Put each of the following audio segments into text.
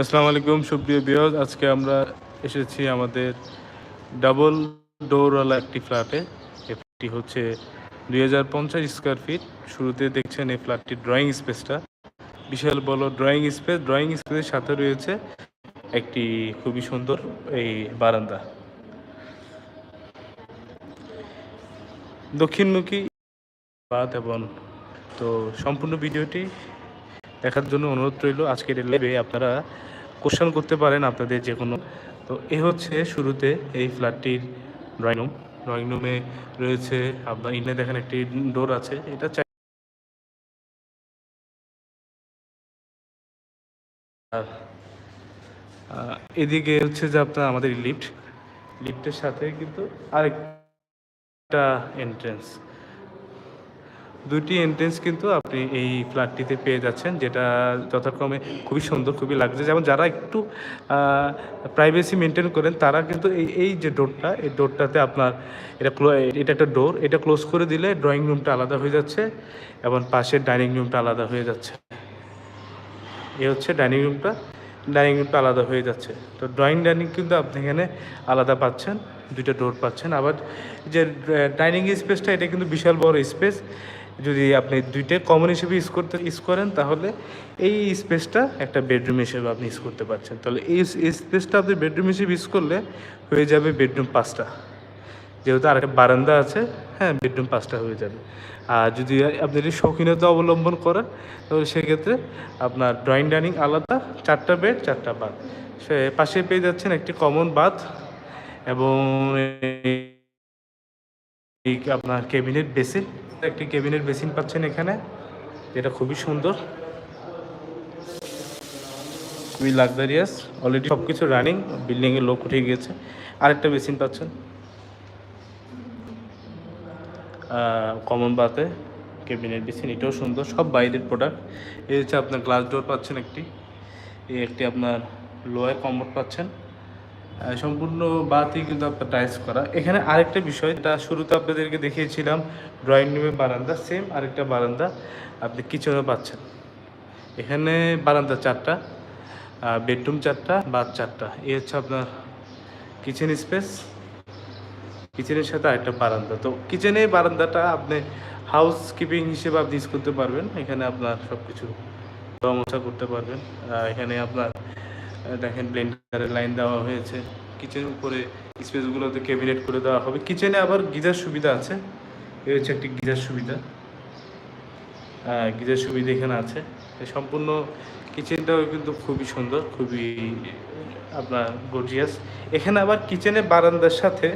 আসসালামু আলাইকুম, সুপ্রিয় বিয়জ আজকে আমরা এসেছি আমাদের ডাবল ডোরওয়ালা একটি ফ্ল্যাটে। ফ্ল্যাটটি হচ্ছে দুই হাজার পঞ্চাশ স্কোয়ার ফিট। শুরুতে দেখছেন এই ফ্ল্যাটটির ড্রয়িং স্পেসটা। বিশাল বড় ড্রয়িং স্পেস। ড্রয়িং স্পেসের সাথে রয়েছে একটি খুবই সুন্দর এই বারান্দা। দক্ষিণমুখী বাদ এবং তো সম্পূর্ণ ভিডিওটি দেখার জন্য অনুরোধ রইল। আজকের লাইভে আপনারা কোশ্চেন করতে পারেন আপনাদের যে কোনো তো এ হচ্ছে শুরুতে এই ফ্ল্যাটটির ড্রয়িং রুম ড্রয়িং রুমে রয়েছে আপনার ইনে দেখেন একটি ডোর আছে। এটা এদিকে হচ্ছে যে আপনার আমাদের লিফট লিফটের সাথে কিন্তু আরেকটা এন্ট্রেন্স দুটি এন্ট্রেন্স কিন্তু আপনি এই ফ্ল্যাটটিতে পেয়ে যাচ্ছেন, যেটা যথাক্রমে খুবই সুন্দর, খুবই লাগছে যেমন যারা একটু প্রাইভেসি মেনটেন করেন, তারা কিন্তু এই এই যে ডোরটা এই ডোরটাতে আপনার এটা এটা একটা ডোর এটা ক্লোজ করে দিলে ড্রয়িং রুমটা আলাদা হয়ে যাচ্ছে এবং পাশের ডাইনিং রুমটা আলাদা হয়ে যাচ্ছে। এ হচ্ছে ডাইনিং রুমটা ডাইনিং রুমটা আলাদা হয়ে যাচ্ছে। তো ড্রয়িং ডাইনিং কিন্তু আপনি এখানে আলাদা পাচ্ছেন, দুইটা ডোর পাচ্ছেন। আবার যে ডাইনিং স্পেসটা এটা কিন্তু বিশাল বড় স্পেস যদি আপনি দুইটা কমন হিসেবে ইউজ করতে ইউজ করেন, তাহলে এই স্পেসটা একটা বেডরুম হিসেবে আপনি ইউজ করতে পারছেন। তাহলে এই স্পেসটা আপনি বেডরুম হিসেবে ইউজ করলে হয়ে যাবে বেডরুম পাঁচটা। যেহেতু আরেকটা বারান্দা আছে হ্যাঁ বেডরুম পাঁচটা হয়ে যাবে। আর যদি আপনি যদি শৌখিনতা অবলম্বন করেন, তাহলে সেক্ষেত্রে আপনার ড্রয়িং ডাইনিং আলাদা, চারটা বেড চারটা বাথ সে পাশে পেয়ে যাচ্ছেন একটি কমন বাথ এবং এই আপনার ক্যাবিনেট বেসিন একটি ক্যাবিনেট বেসিন পাচ্ছেন এখানে। যেটা খুবই সুন্দর। খুবই লাক্সারিয়াস অলরেডি সব কিছু রানিং বিল্ডিংয়ের লোক উঠে গিয়েছে। আরেকটা বেসিন পাচ্ছেন। কমন বাতে ক্যাবিনেট বেসিন এটাও সুন্দর। সব বাইরের প্রোডাক্ট এই হচ্ছে আপনার গ্লাস ডোর পাচ্ছেন একটি। এই একটি আপনার লোয়ার কমোড পাচ্ছেন। সম্পূর্ণ বাতি কিন্তু আপনার টাইস করা। এখানে আরেকটা বিষয় এটা শুরুতে আপনাদেরকে দেখিয়েছিলাম ড্রয়িং রুমের বারান্দা সেম আরেকটা বারান্দা আপনি কিচেনও পাচ্ছেন। এখানে বারান্দা চারটা বেডরুম চারটা বাথ চারটা। এই হচ্ছে আপনার কিচেন স্পেস কিচেনের সাথে আরেকটা বারান্দা। তো কিচেনের বারান্দাটা আপনি হাউস কিপিং হিসেবে আপনি ইউজ করতে পারবেন। এখানে আপনার সব কিছু করতে পারবেন। এখানে আপনার দেখেন ব্লেন্ডারের লাইন দেওয়া হয়েছে। কিচেনের উপরে স্পেসগুলোতে ক্যাবিনেট করে দেওয়া হবে। কিচেনে আবার গিজার সুবিধা আছে। এই হচ্ছে একটি গিজার সুবিধা। গিজার সুবিধা এখানে আছে। সম্পূর্ণ কিচেনটাও কিন্তু খুবই সুন্দর, খুবই আপনার গর্জিয়াস এখানে আবার কিচেনের বারান্দার সাথে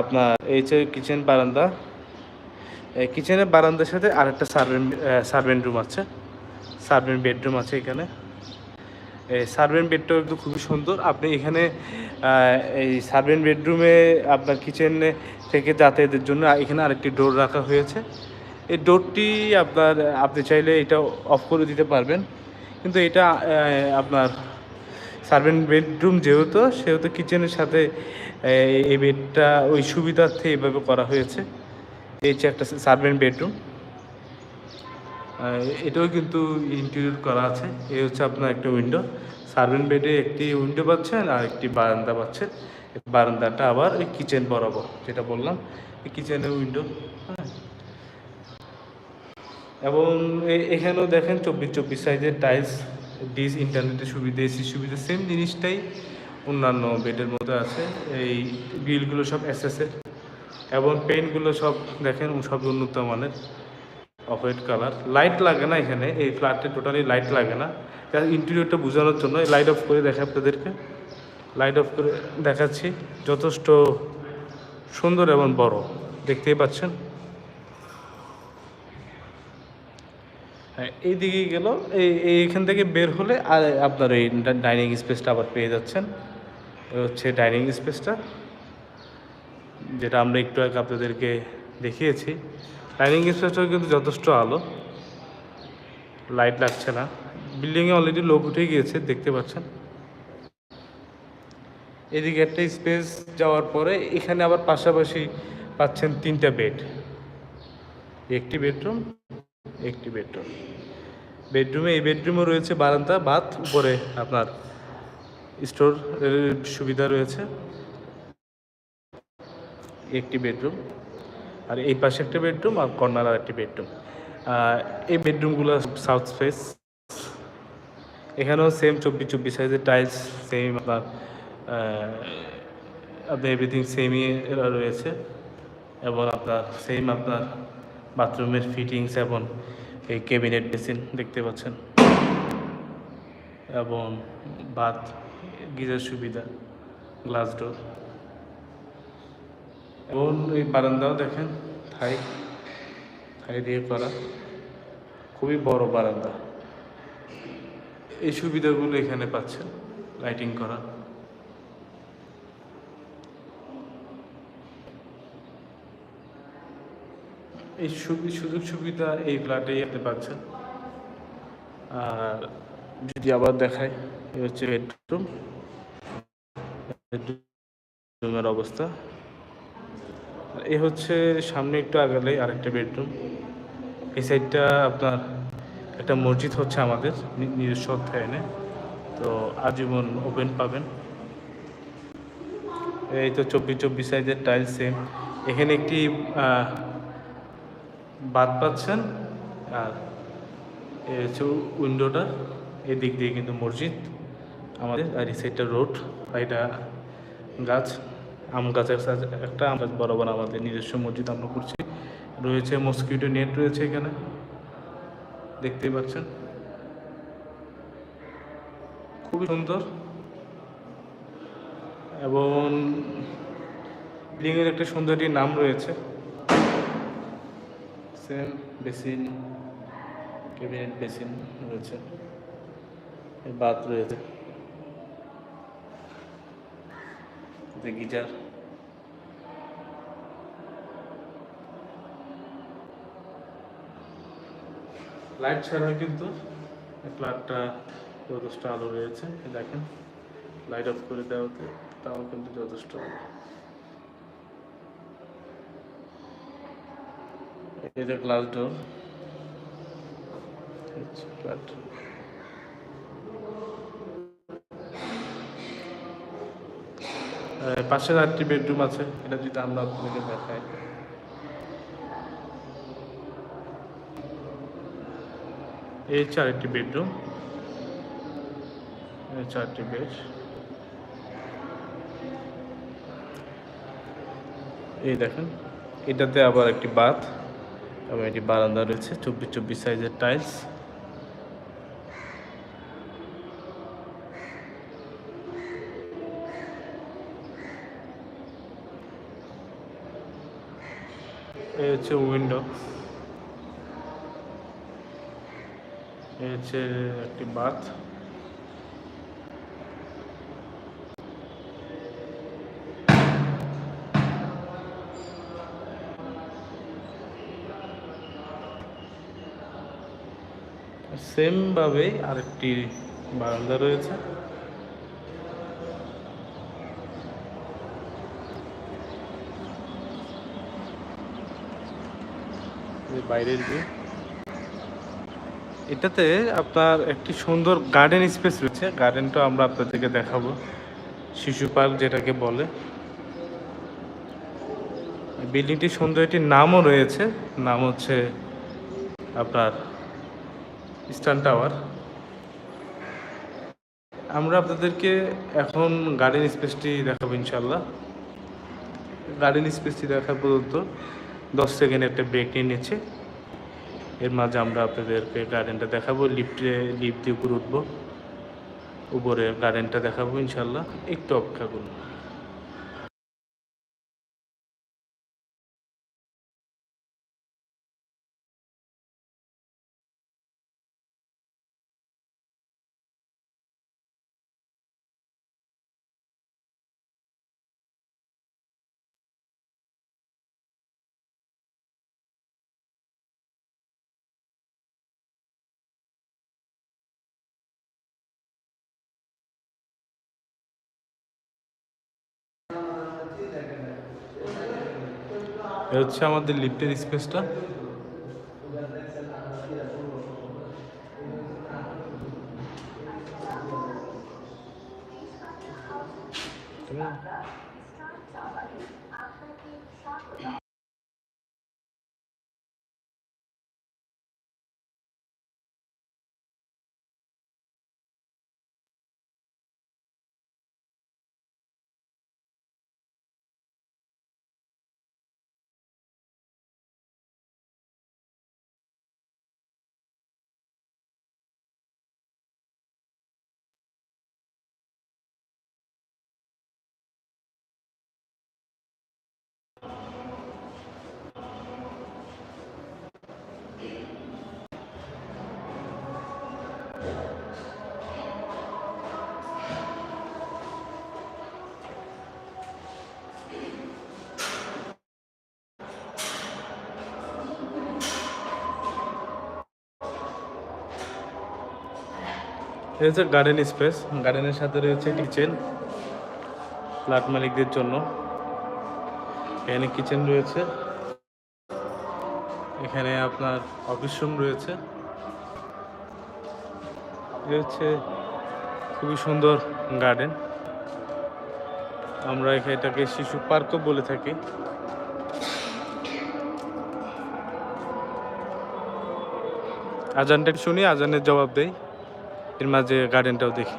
আপনার এই যে কিচেন বারান্দা কিচেনের বারান্দার সাথে আরেকটা সার্ভেন্ট সার্ভেন্ট রুম আছে। সার্ভেন্ট বেডরুম আছে এখানে। সার্ভেন্ট বেডটাও কিন্তু খুবই সুন্দর। আপনি এখানে এই সার্ভেন্ট বেডরুমে আপনার কিচেনে থেকে যাতায়াতের জন্য এখানে আরেকটি ডোর রাখা হয়েছে। এই ডোরটি আপনার, আপনি চাইলে এটা অফ করে দিতে পারবেন। কিন্তু এটা আপনার সার্ভেন্ট বেডরুম যেহেতু, সেহেতু কিচেনের সাথে এই- বেডটা ওই সুবিধার্থে এভাবে করা হয়েছে। এই হচ্ছে একটা সার্ভেন্ট বেডরুম। এটাও কিন্তু ইন্টেরিয়র করা আছে। এই হচ্ছে আপনার একটা উইন্ডো সার্ভেন্ট বেডে একটি উইন্ডো পাচ্ছেন আর একটি বারান্দা পাচ্ছেন। বারান্দাটা আবার ওই কিচেন বরাবর, যেটা বললাম কিচেনের উইন্ডো হ্যাঁ। এবং এখানেও দেখেন চব্বিশ চব্বিশ সাইজের টাইলস ডিস ইন্টারনেটের সুবিধা এসি সুবিধা সেম জিনিসটাই অন্যান্য বেডের মধ্যে আছে। এই গ্রিলগুলো সব এসএসের এবং পেইন্টগুলো সব দেখেন সব উন্নত মানের। অফ হোয়াইট কালার লাইট লাগে না এখানে, এই ফ্ল্যাটে টোটালি লাইট লাগে না। ইন্টেরিয়রটা বোঝানোর জন্য লাইট অফ করে দেখা আপনাদেরকে। লাইট অফ করে দেখাচ্ছি। যথেষ্ট সুন্দর এবং বড়, দেখতেই পাচ্ছেন। হ্যাঁ এইদিকে গেল। এই এইখান থেকে বের হলে আর আপনার এই ডাইনিং স্পেসটা আবার পেয়ে যাচ্ছেন। হচ্ছে ডাইনিং স্পেসটা যেটা আমরা একটু আগে আপনাদেরকে দেখিয়েছি। ডাইনিং স্পেসটাও কিন্তু যথেষ্ট আলো। লাইট লাগছে না। বিল্ডিংয়ে অলরেডি লোক উঠে গিয়েছে, দেখতে পাচ্ছেন। এদিকে একটা স্পেস যাওয়ার পরে এখানে আবার পাশাপাশি পাচ্ছেন তিনটা বেড একটি বেডরুম একটি বেডরুম বেডরুমে এই বেডরুমে রয়েছে বারান্দা বাথ উপরে আপনার স্টোর সুবিধা রয়েছে। একটি বেডরুম আর এই পাশে একটা বেডরুম আর কর্নার আর একটি বেডরুম এই বেডরুমগুলো সাউথ ফেস এখানেও সেম চব্বিশ চব্বিশ সাইজের টাইলস সেম আপনার আপনার এভরিথিং সেমই রয়েছে। এবং আপনার সেম আপনার বাথরুমের ফিটিংস এবং এই ক্যাবিনেট বেসিন দেখতে পাচ্ছেন। এবং বাথ গিজার সুবিধা গ্লাস ডোর এবং এই বারান্দাও দেখেন, থাই থাই দিয়ে করা। খুবই বড় বারান্দা। এই সুবিধাগুলো এখানে পাচ্ছেন লাইটিং করা। এই সুযোগ সুবিধা এই ফ্ল্যাটেই আপনি পাচ্ছেন। আর যদি আবার দেখাই, এই হচ্ছে বেডরুম বেডরুমের অবস্থা। এই হচ্ছে সামনে একটু আগালে আরেকটা বেডরুম। এই সাইডটা আপনার একটা মসজিদ হচ্ছে আমাদের নিজস্ব অধ্যায়নে। তো আজীবন ওপেন পাবেন। এই তো চব্বিশ চব্বিশ সাইজের টাইলস সেম। এখানে একটি বাদ পাচ্ছেন, আর হচ্ছে উইন্ডোটা। এদিক দিয়ে কিন্তু মসজিদ আমাদের, আর এই সাইডটা রোড, আর এটা গাছ। আম গাছের একটা আম গাছ বরাবর আমাদের নিজস্ব মসজিদ আমরা করছি। রয়েছে মসকিউটো নেট রয়েছে এখানে। দেখতেই পাচ্ছেন। খুবই সুন্দর। এবং বিল্ডিংয়ের একটা সুন্দর একটি নাম রয়েছে। সেম বেসিন, ক্যাবিনেট বেসিন রয়েছে। বাথ রয়েছে। গিজার লাইট ছাড়া কিন্তু ফ্ল্যাটটা যথেষ্ট আলো রয়েছে দেখেন। লাইট অফ করে দেওয়াতে তাও কিন্তু যথেষ্ট। এটা গ্লাস ডোর ফ্ল্যাট পাশে আরেকটি বেডরুম আছে, এটা যদি আমরা আপনাদেরকে দেখাই। এই চারটি বেডরুম, এই চারটি বেড, এই দেখেন, এটাতে আবার একটি বাথ এবং এটি বারান্দা রয়েছে, চব্বিশ চব্বিশ সাইজের টাইলস। এই হচ্ছে উইন্ডো এই হচ্ছে একটি বাথ সেম ভাবেই আরেকটি বারান্দা রয়েছে এই বাইরের ভিউ এটাতে আপনার একটি সুন্দর গার্ডেন স্পেস রয়েছে। গার্ডেনটা আমরা আপনাদেরকে দেখাবো। শিশু পার্ক যেটাকে বলে। বিল্ডিংটির সুন্দর একটি নামও রয়েছে। নাম হচ্ছে আপনার ইস্টার্ন টাওয়ার আমরা আপনাদেরকে এখন গার্ডেন স্পেসটি দেখাবো ইনশাল্লাহ গার্ডেন স্পেসটি দেখার পর্যন্ত দশ সেকেন্ড একটা ব্রেক নিয়ে নিচ্ছে। এর মাঝে আমরা আপনাদেরকে গার্ডেনটা দেখাবো লিফটে লিফট দিয়ে উপরে উঠবো। উপরে গার্ডেনটা দেখাবো ইনশাল্লাহ একটু অপেক্ষা করুন। এ হচ্ছে আমাদের লিফটের স্পেসটা এটা হচ্ছে গার্ডেন স্পেস গার্ডেনের সাথে রয়েছে কিচেন ফ্ল্যাট মালিকদের জন্য। এখানে কিচেন রয়েছে। এখানে আপনার অফিস রুম রয়েছে। এ হচ্ছে খুবই সুন্দর গার্ডেন আমরা এখানে এটাকে শিশু পার্কও বলে থাকি। আজানটা শুনি, আজানের জবাব এর মাঝে গার্ডেনটাও দেখি।